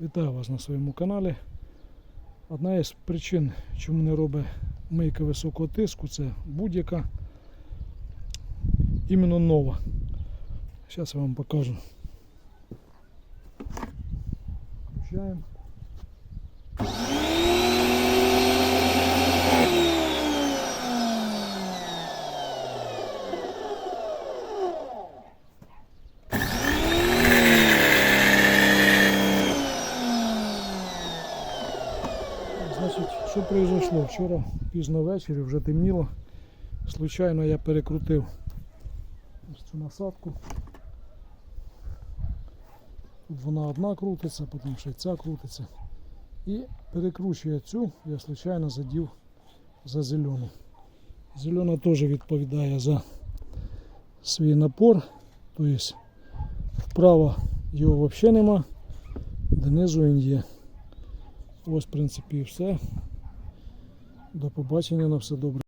Вітаю вас на своєму каналі. Одна із причин, чому не робить мийка високого тиску, це будь-яка іменно нова. Зараз я вам покажу. Включаємо. Значить, що произошло? Вчора пізно ввечері, вже темніло. Случайно я перекрутив ось цю насадку. Тут вона одна крутиться, потім ще ця крутиться. І перекручує цю, я случайно задів за зелену. Зелена теж відповідає за свій напор. Тобто вправо його взагалі нема, донизу він є. Ось, в принципі, і все. До побачення на все добре.